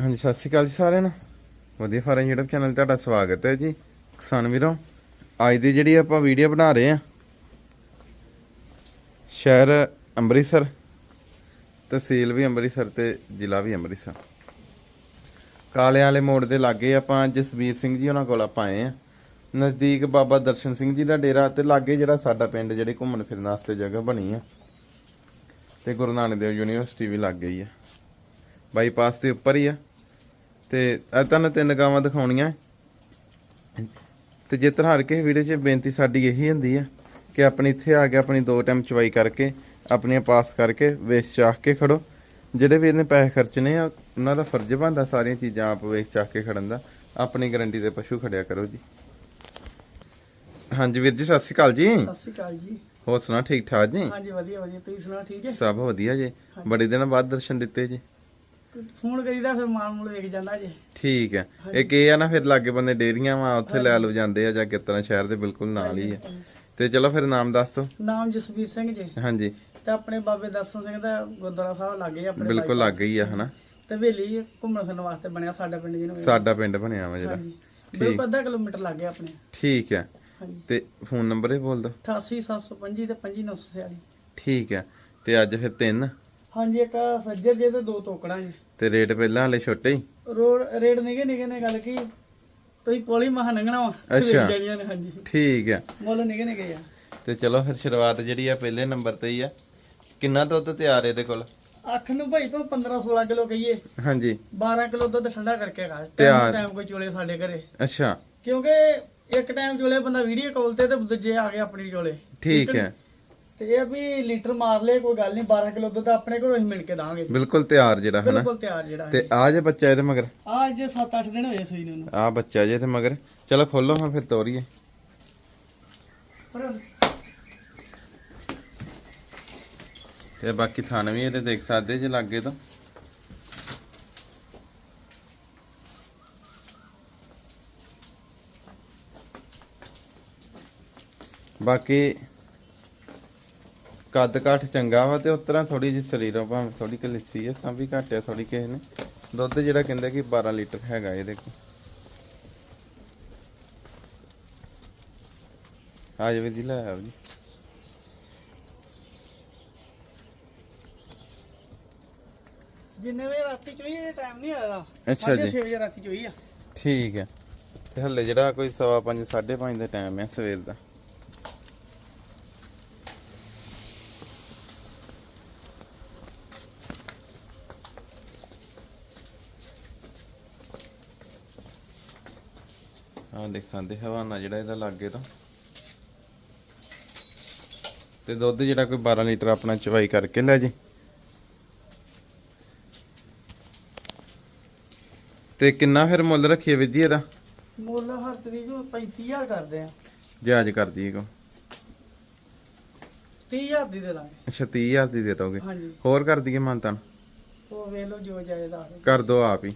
ਹਾਂਜੀ, ਸਤਿ ਸ਼੍ਰੀ ਅਕਾਲ ਜੀ ਸਾਰਿਆਂ ਨੂੰ। ਵਧੀਆ ਫਾਰਮ ਯੂਟਿਊਬ ਚੈਨਲ ਤੁਹਾਡਾ ਸਵਾਗਤ ਹੈ ਜੀ। ਕਿਸਾਨ ਵੀਰੋ, ਅੱਜ ਦੀ ਜਿਹੜੀ ਆਪਾਂ ਵੀਡੀਓ ਬਣਾ ਰਹੇ ਆ ਸ਼ਹਿਰ ਅੰਮ੍ਰਿਤਸਰ, ਤਹਿਸੀਲ ਵੀ ਅੰਮ੍ਰਿਤਸਰ ਤੇ ਜ਼ਿਲ੍ਹਾ ਵੀ ਅੰਮ੍ਰਿਤਸਰ। ਕਾਲੇ ਵਾਲੇ ਮੋੜ ਦੇ ਲਾਗੇ ਆਪਾਂ ਜਸਵੀਰ ਸਿੰਘ ਜੀ ਉਹਨਾਂ ਕੋਲ ਆਪਾਂ ਆਏ ਆ ਨਜ਼ਦੀਕ ਬਾਬਾ ਦਰਸ਼ਨ ਸਿੰਘ ਜੀ ਦਾ ਡੇਰਾ ਤੇ ਲਾਗੇ ਜਿਹੜਾ ਸਾਡਾ ਪਿੰਡ ਜਿਹੜੇ ਘੁੰਮਣ ਫਿਰਨ ਵਾਸਤੇ ਜਗ੍ਹਾ ਬਣੀ ਆ, ਤੇ ਗੁਰੂ ਨਾਨਕ ਦੇਵ ਯੂਨੀਵਰਸਿਟੀ ਵੀ ਲੱਗ ਗਈ ਆ। ਬਾਈਪਾਸ ਦੇ ਉੱਪਰ ਹੀ ਆ। ਤੇ ਇਹ ਤੁਹਾਨੂੰ ਤਿੰਨ ਗਾਵਾਂ ਦਿਖਾਉਣੀਆਂ। ਤੇ ਜੇ ਤਰ੍ਹਾਂ ਹਰ ਕਿਸੇ ਵੀਡੀਓ 'ਚ ਬੇਨਤੀ ਸਾਡੀ ਇਹੀ ਹੁੰਦੀ ਆ ਕਿ ਆਪਣੀ ਇੱਥੇ ਆ ਕੇ ਆਪਣੀ ਦੋ ਟਾਈਮ ਚਵਾਈ ਕਰਕੇ ਆਪਣੀਆਂ ਪਾਸ ਕਰਕੇ ਵੇਚ ਚਾਹ ਕੇ ਖੜੋ। ਜਿਹੜੇ ਵੀਰ ਨੇ ਪੈਸੇ ਖਰਚਣੇ ਆ ਉਹਨਾਂ ਦਾ ਫਰਜ਼ ਬਣਦਾ ਸਾਰੀਆਂ ਚੀਜ਼ਾਂ ਆਪ ਵੇਚ ਚਾਹ ਕੇ ਖੜਨ ਦਾ। ਆਪਣੀ ਗਾਰੰਟੀ ਦੇ ਪਸ਼ੂ ਖੜਿਆ ਕਰੋ ਜੀ। ਹਾਂਜੀ ਵੀਰ ਜੀ ਸਤਿ ਸ਼੍ਰੀ ਅਕਾਲ ਜੀ। ਸਤਿ ਸ਼੍ਰੀ ਅਕਾਲ ਜੀ। ਹੋਰ ਸੁਣਾ ਠੀਕ ਠਾਕ ਜੀ? ਹਾਂਜੀ ਵਧੀਆ ਵਧੀਆ। ਤੁਸੀਂ ਸੁਣਾਓ ਠੀਕ ਹੈ ਸਭ ਵਧੀਆ ਜੀ। ਬੜੇ ਦਿਨਾਂ ਬਾਅਦ ਦਰਸ਼ਨ ਦਿੱਤੇ ਜੀ। ਫੋਨ ਕਰੀਦਾ ਫਿਰ ਮਾਲ ਮੂਲ ਵੇਖ ਜਾਂਦਾ ਜੀ। ਠੀਕ ਹੈ। ਇੱਕ ਇਹ ਆ ਨਾ ਫਿਰ ਲਾਗੇ ਬੰਦੇ ਡੇਰੀਆਂ ਵਾ ਉੱਥੇ ਲੈ ਲਓ ਜਾਂਦੇ ਆ ਜਾਂ ਕਿਤਨਾ ਸ਼ਹਿਰ ਦੇ ਬਿਲਕੁਲ ਨਾਲ ਹੀ ਆ। ਤੇ ਚਲੋ ਫਿਰ ਨਾਮ ਦੱਸ ਦੋ ਨਾਮ ਜਸਵੀਰ ਸਿੰਘ ਜੀ। ਹਾਂਜੀ। ਤੇ ਆਪਣੇ ਬਾਬੇ ਦਰਸ਼ਨ ਸਿੰਘ ਦਾ ਗੁਰਦੁਆਰਾ ਸਾਹਿਬ ਲੱਗੇ ਆਪਣੇ ਬਿਲਕੁਲ ਲੱਗ ਹੀ ਆ ਹਨਾ। ਤੇ ਹਵੇਲੀ ਘੁੰਮਣ ਫਿਰਨ ਵਾਸਤੇ ਬਣਿਆ ਸਾਡਾ ਪਿੰਡ ਜਿਹਨੂੰ ਸਾਡਾ ਪਿੰਡ ਬਣਿਆ ਵਾ ਜਿਹੜਾ। ਬਿਲਕੁਲ ਅੱਧਾ ਕਿਲੋਮੀਟਰ ਲੱਗੇ ਆਪਣੇ। ਠੀਕ ਹੈ। ਤੇ ਫੋਨ ਨੰਬਰ ਇਹ ਬੋਲ ਦੋ 88725 ਤੇ 25946 ਠੀਕ ਹੈ। ਤੇ ਅੱਜ ਫਿਰ ਤਿੰਨ। ਹਾਂਜੀ ਇੱਕ ਸੱਜਰ ਜੇ ਤੇ ਦੋ ਤੋਕੜਾਂ ਜੀ। ਤੇ ਰੇਟ ਪਹਿਲਾਂ ਹਲੇ ਛੋਟੇ ਹੀ? ਰੋਡ ਰੇਡ ਨਿਗੇ ਨਿਗੇ ਨੇ ਗੱਲ ਕੀ ਤੁਸੀਂ ਪੋਲੀ ਮਹਾ ਲੰਘਣਾ ਵਾ। ਅੱਛਾ। ਵੇਚ ਜਾਣੀਆਂ ਨੇ, ਹਾਂਜੀ। ਠੀਕ ਹੈ ਮੁੱਲ ਨਿਗੇ ਨਿਗੇ ਆ। ਤੇ ਚਲੋ ਫਿਰ ਸ਼ੁਰੂਆਤ ਜਿਹੜੀ ਆ ਪਹਿਲੇ ਨੰਬਰ ਤੇ ਹੀ ਆ। ਕਿੰਨਾ ਦੁੱਧ ਤਿਆਰ ਇਹਦੇ ਕੋਲ? ਅੱਖ ਨੂੰ ਭਾਈ ਤੋਂ 15 16 ਕਿਲੋ ਕਹੀਏ। ਹਾਂਜੀ। 12 ਕਿਲੋ ਦੁੱਧ ਠੰਡਾ ਕਰਕੇ ਖਾ। ਤਿਆਰ। ਟਾਈਮ ਕੋਈ ਚੋਲੇ ਸਾਡੇ ਘਰੇ। ਅੱਛਾ। ਕਿਉਂਕਿ ਇੱਕ ਟਾਈਮ ਚੋਲੇ ਬੰਦਾ ਵੀਡੀਓ ਕਾਲ ਤੇ ਤੇ ਦੂਜੇ ਆ ਗਏ ਆਪਣੀ ਚੋਲੇ। ਠੀਕ ਹੈ। ਤੇ ਇਹ ਆ ਵੀ ਲੀਟਰ ਮਾਰ ਲੇ ਕੋਈ ਗੱਲ ਨਹੀਂ 12 ਕਿਲੋ ਦੁੱਧ ਆਪਣੇ ਘਰੋਂ ਅਸੀਂ ਮਿਲ ਕੇ ਦਾਂਗੇ। ਬਿਲਕੁਲ ਤਿਆਰ ਜਿਹੜਾ ਹਨਾ? ਬਿਲਕੁਲ ਤਿਆਰ ਜਿਹੜਾ ਤੇ ਆ ਜੇ ਬੱਚਾ ਇਹਦੇ ਮਗਰ? ਆ ਅੱਜ 7-8 ਦਿਨ ਹੋਏ ਸੂਈ ਨੂੰ। ਆ ਬੱਚਾ ਜੇ ਤੇ ਮਗਰ। ਚਲੋ ਖੋਲੋ ਹਾਂ ਫਿਰ ਤੋਰੀਏ। ਤੇ ਬਾਕੀ ਥਣ ਵੀ ਇਹਦੇ ਦੇਖ ਸਕਦੇ ਜੇ ਲੱਗੇ ਤਾਂ। ਬਾਕੀ ਕੱਦ ਕਾਠ ਚੰਗਾ ਵਾ ਤੇ ਉਤਰਾ ਥੋੜੀ ਜਿਹੀ ਸਰੀਰੋਂ ਭਾਵੇਂ ਥੋੜੀ ਕਿ ਲਿੱਸੀ ਸਾਂ ਵੀ ਘਟਿਆ ਥੋੜੀ ਕਿਸੇ ਨੇ ਦੁੱਧ ਜਿਹੜਾ ਕਹਿੰਦੇ ਕਿ 12 ਲੀਟਰ ਹੈਗਾ ਇਹਦੇ ਕੋਲ। ਆ ਜਾਵੇ ਜੀ ਲੈ ਆਓ ਜੀ। ਜਿੰਨੇ ਵਜੇ ਰਾਤੀ ਚੋਈ ਇਹ ਟਾਈਮ ਨਹੀਂ ਆਇਆ। ਅੱਛਾ ਜੀ 6 ਵਜੇ ਰਾਤੀ ਚੋਈ ਆ। ਠੀਕ ਹੈ ਤੇ ਹੱਲੇ ਜਿਹੜਾ ਕੋਈ ਸਵਾ ਪੰਜ, ਸਾਢੇ ਪੰਜ ਦਾ ਟਾਈਮ ਹੈ ਸਵੇਰ ਦਾ। ਆ ਦੇਖ ਸਕਦੇ ਹਵਾਨਾ ਜਿਹੜਾ ਇਹਦਾ ਲੱਗੇ ਤਾਂ। ਤੇ ਦੁੱਧ ਜਿਹੜਾ ਕੋਈ 12 ਲੀਟਰ ਆਪਣਾ ਚਵਾਈ ਕਰਕੇ ਲੈ ਜੇ। ਤੇ ਕਿੰਨਾ ਫਿਰ ਮੁੱਲ ਰੱਖੀਏ ਵੀਰ ਜੀ ਇਹਦਾ? ਮੁੱਲ ਹਰ ਤਰੀਕ ਨੂੰ 35000 ਕਰਦੇ ਆ। ਜਾਇਜ਼ ਕਰ ਦਈਏ ਕੋ। 30000 ਦੀ ਦੇ ਦਾਂਗੇ। ਅੱਛਾ 30000 ਦੀ ਦੇ ਦੋਗੇ। ਹਾਂਜੀ। ਹੋਰ ਕਰ ਦਈਏ ਮਾਨਤਨ? ਉਹ ਵੇਖ ਲਓ ਜੋ ਜਾਇਦਾ ਕਰ ਦੋ ਆਪ ਹੀ।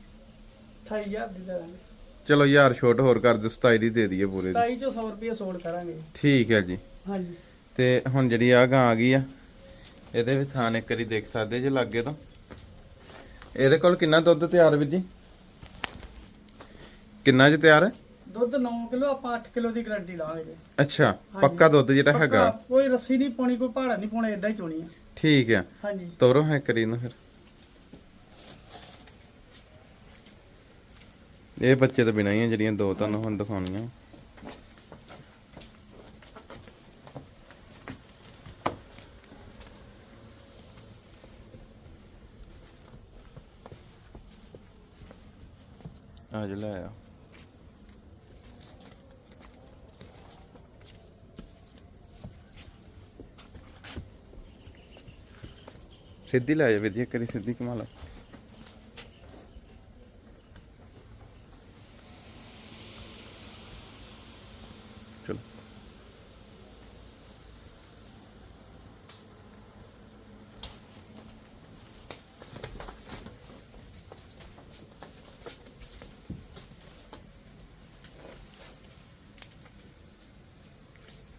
28000 ਦੀ ਦੇ ਦਾਂਗੇ। ਚਲੋ ਯਾਰ ਛੋਟ ਹੋਰ ਕਰ ਦਿਓ 27 ਦੀ ਦੇ ਦਈਏ ਪੂਰੇ ਦੀ। 27 ਚੋਂ 100 ਰੁਪਏ ਸੋਲ ਕਰਾਂਗੇ। ਠੀਕ ਹੈ ਜੀ। ਹਾਂਜੀ। ਤੇ ਹੁਣ ਜਿਹੜੀ ਆ ਗਾਂ ਆ ਗਈ ਆ ਇਹਦੇ ਵਿੱਚ ਥਾਨ ਇੱਕ ਵਾਰੀ ਦੇਖ ਸਕਦੇ ਜੇ ਲੱਗੇ ਤਾਂ। ਇਹਦੇ ਕੋਲ ਕਿੰਨਾ ਦੁੱਧ ਤਿਆਰ ਵੀਰ ਜੀ? ਕਿੰਨਾ ਜੀ ਤਿਆਰ? ਹੈ ਦੁੱਧ 9 ਕਿਲੋ ਆਪਾਂ 8 ਕਿਲੋ ਦੀ ਗਾਰੰਟੀ ਲਾਵਾਂਗੇ। ਅੱਛਾ ਪੱਕਾ ਦੁੱਧ ਜਿਹੜਾ ਹੈਗਾ। ਕੋਈ ਰੱਸੀ ਨਹੀਂ ਪਾਉਣੀ ਕੋਈ ਪਹਾੜਾ ਨਹੀਂ ਪਾਉਣਾ ਇਦਾਂ ਹੀ ਚੋਣੀ ਆ। ਠੀਕ ਹੈ ਹਾਂਜੀ। ਤੋਰੋ ਹੈ ਕਰੀ ਨੂੰ ਫਿਰ। ਇਹ ਬੱਚੇ ਤੋਂ ਬਿਨਾਂ ਹੀ ਆ, ਜਿਹੜੀਆਂ ਦੋ ਤੁਹਾਨੂੰ ਹੁਣ ਦਿਖਾਉਣੀਆਂ। ਆ ਜਾ ਲੈ ਆ। ਸਿੱਧੀ ਲੈ ਜਾ ਵਧੀਆ ਕਰੀ ਸਿੱਧੀ ਕਮਾ ਲਾ।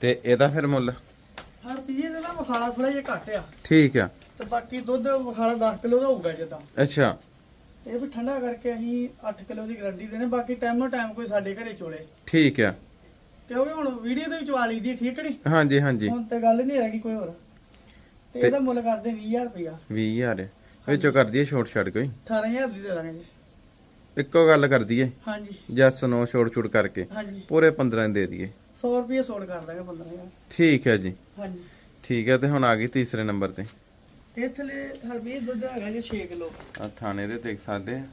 ਤੇ ਇਹਦਾ ਫਿਰ ਮੁੱਲ? ਹਰ ਤੀਜੇ ਦਿਨ ਨਾ ਮਸਾਲਾ ਥੋੜਾ ਜਿਹਾ ਘੱਟ ਆ। ਠੀਕ ਆ। ਤੇ ਬਾਕੀ ਦੁੱਧ ਮਸਾਲਾ 10 ਕਿਲੋ ਦਾ ਹੋਊਗਾ ਜਿੱਦਾਂ। ਅੱਛਾ। ਇਹ ਵੀ ਠੰਡਾ ਕਰਕੇ ਅਸੀਂ 8 ਕਿਲੋ ਦੀ ਗਾਰੰਟੀ ਦੇਣੇ ਬਾਕੀ ਟਾਈਮੋ ਟਾਈਮ ਕੋਈ ਸਾਡੇ ਘਰੇ ਚੋਲੇ। ਠੀਕ ਆ। ਕਿਉਂਕਿ ਹੁਣ ਵੀਡੀਓ ਦੇ ਵਿੱਚ ਆ ਲਈ ਦੀ ਠੀਕ ਨਹੀਂ? ਹਾਂਜੀ ਹਾਂਜੀ। ਹੁਣ ਤੇ ਗੱਲ ਨਹੀਂ ਰਹਿ ਗਈ ਕੋਈ ਹੋਰ। ਤੇ ਇਹਦਾ ਮੁੱਲ ਕਰਦੇ 20000 ਰੁਪਇਆ। 20000 ਵਿੱਚੋਂ ਕਰ ਦਈਏ ਛੋਟ ਛੱਡ ਕੋਈ? 18000 ਦੀ ਦੇ ਦਾਂਗੇ ਜੀ। ਇੱਕੋ ਗੱਲ ਕਰ ਦਈਏ। ਹਾਂਜੀ। ਜੈਸ ਨੋ ਛੋਟ ਛੁੱਟ ਕਰਕੇ। ਹਾਂਜੀ। ਪੂਰੇ 15 ਦੇ ਦਈਏ। 100 ਰੁਪਏ ਸੋਲ ਕਰ ਦਾਂਗੇ 15000 ਠੀਕ ਹੈ ਜੀ। ਹਾਂਜੀ। ਠੀਕ ਹੈ ਤੇ ਹੁਣ ਆ ਗਈ ਤੀਸਰੇ ਨੰਬਰ ਤੇ। ਇਹ ਥਲੇ ਹਰਬੀਰ ਦੁੱਧ ਹੈਗਾ ਜੀ 6 ਕਿਲੋ। ਆ ਥਾਣੇ ਦੇ ਦੇਖ ਸਕਦੇ ਆ।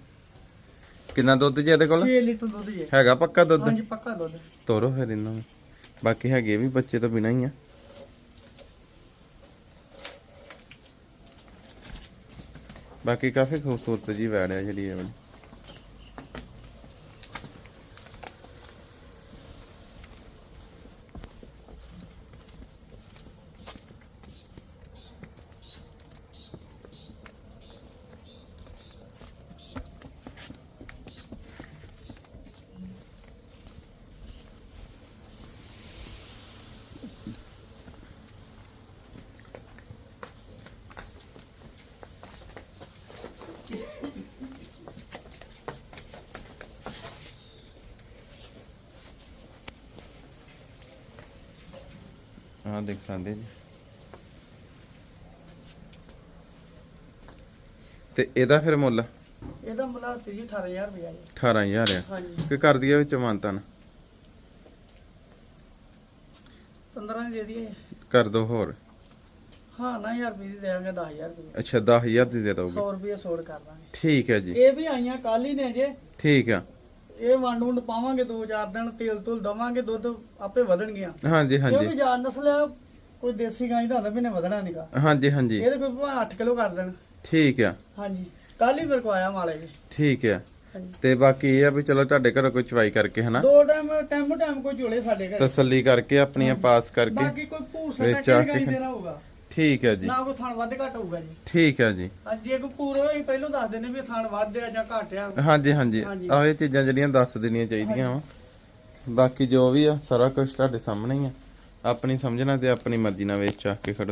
ਕਿੰਨਾ ਦੁੱਧ ਜੀ ਇਹਦੇ ਕੋਲ? 6 ਲੀਟਰ ਦੁੱਧ ਜੀ। ਹੈਗਾ ਪੱਕਾ ਦੁੱਧ? ਹਾਂਜੀ ਪੱਕਾ ਦੁੱਧ। ਤੋਰੋ ਫਿਰ ਇਹਨਾਂ। ਨੂੰ ਬਾਕੀ ਹੈਗੇ ਵੀ ਬੱਚੇ ਤੋਂ ਬਿਨਾਂ ਹੀ ਆ। ਬਾਕੀ ਕਾਫੀ ਖੂਬਸੂਰਤ ਜੀ ਵੈੜ ਹੈ ਜਿਹੜੀ ਇਹ ਵਾਲੀ। ਆ ਦੇਖ ਸਕਦੇ ਜੀ। ਤੇ ਇਹਦਾ ਫਿਰ ਮੁੱਲ? ਇਹਦਾ ਮੁੱਲ ਤੇ ਜੀ 18000 ਰੁਪਇਆ ਜੀ। 18000 ਆ। ਹਾਂਜੀ। ਕਿ ਕਰ ਦਈਏ ਵਿੱਚ ਮਾਨਤਨ? 15 ਦੀ ਦੇ ਦਈਏ। ਕਰ ਦੋ ਹੋਰ। ਹਾਂ ਨਾ 1000 ਰੁਪਏ ਦੀ ਦੇਵਾਂਗੇ 10000 ਰੁਪਏ ਅੱਛਾ 10000 ਦੀ ਦੇ ਦੋਗੇ। 100 ਰੁਪਏ ਸੋੜ ਕਰ ਦਾਂਗੇ। ਠੀਕ ਹੈ ਜੀ। ਇਹ ਵੀ ਆਈਆਂ ਕੱਲ ਹੀ ਨੇ ਜੇ। ਠੀਕ ਆ। ਇਹ ਵੰਡ ਵੰਡ ਪਾਵਾਂਗੇ ਦੋ ਚਾਰ ਦਿਨ ਤੇਲ ਤੁਲ ਦਵਾਂਗੇ ਦੁੱਧ ਆਪੇ ਵਧਣਗੀਆਂ। ਹਾਂਜੀ ਕਿਉਂਕਿ ਹਾਂਜੀ ਜਾਨ ਨਸਲ ਆ, ਕੋਈ ਦੇਸੀ ਗਾਂ ਦਾ ਹੁੰਦਾ ਵੀ ਨੇ ਵਧਣਾ ਨਹੀਂਗਾ ਹਾਂਜੀ ਹਾਂਜੀ। ਇਹਦੇ ਕੋਈ ਭਾਵੇਂ 8 ਕਿਲੋ ਕਰ ਦੇਣ। ਠੀਕ ਆ। ਹਾਂਜੀ। ਕੱਲ ਹੀ ਮੇਰੇ ਕੋ ਆਇਆ ਮਾਲੇ ਜੀ ਠੀਕ ਆ। ਹਾਂਜੀ। ਤੇ ਬਾਕੀ ਇਹ ਆ ਵੀ ਚਲੋ ਤੁਹਾਡੇ ਘਰੋਂ ਕੋਈ ਚਵਾਈ ਕਰਕੇ ਹਨਾ? ਦੋ ਟਾਈਮ ਟਾਈਮ ਟਾਈਮ ਕੋਈ ਝੋਲੇ ਸਾਡੇ ਘਰ। ਤਸੱਲੀ ਕਰਕੇ ਆਪਣੀਆਂ ਪਾਸ ਕਰਕੇ ਬਾਕੀ ਕੋਈ ਭੂਰ ਵਿੱਚ ਆ ਗਾਂ ਦੇਣਾ ਹੋਊਗਾ? ਠੀਕ ਹੈ ਜੀ। ਨਾ ਕੋਈ ਥਣ ਵੱਧ ਘੱਟ ਹੋਊਗਾ ਜੀ। ਠੀਕ ਹੈ ਜੀ। ਅੱਜ ਜੇ ਕੋਈ ਭੂਰ ਹੋਈ ਪਹਿਲਾਂ ਦੱਸ ਦਿੰਦੇ ਵੀ ਥਣ ਵੱਧ ਆ ਜਾਂ ਘੱਟ ਆ। ਹਾਂਜੀ ਹਾਂਜੀ। ਹਾਂਜੀ। ਆਹ ਇਹ ਚੀਜ਼ਾਂ ਜਿਹੜੀਆਂ ਦੱਸ ਦੇਣੀਆਂ ਚਾਹੀਦੀਆਂ ਵਾ। ਬਾਕੀ ਜੋ ਵੀ ਆ ਸਾਰਾ ਕੁਝ ਤੁਹਾਡੇ ਸਾਹਮਣੇ ਹੀ ਆ। ਆਪਣੀ ਸਮਝਣਾ ਤੇ ਆਪਣੀ ਮਰਜ਼ੀ ਨਾਲ ਵੇਚ ਚੱਕ ਕੇ ਖੜੋ।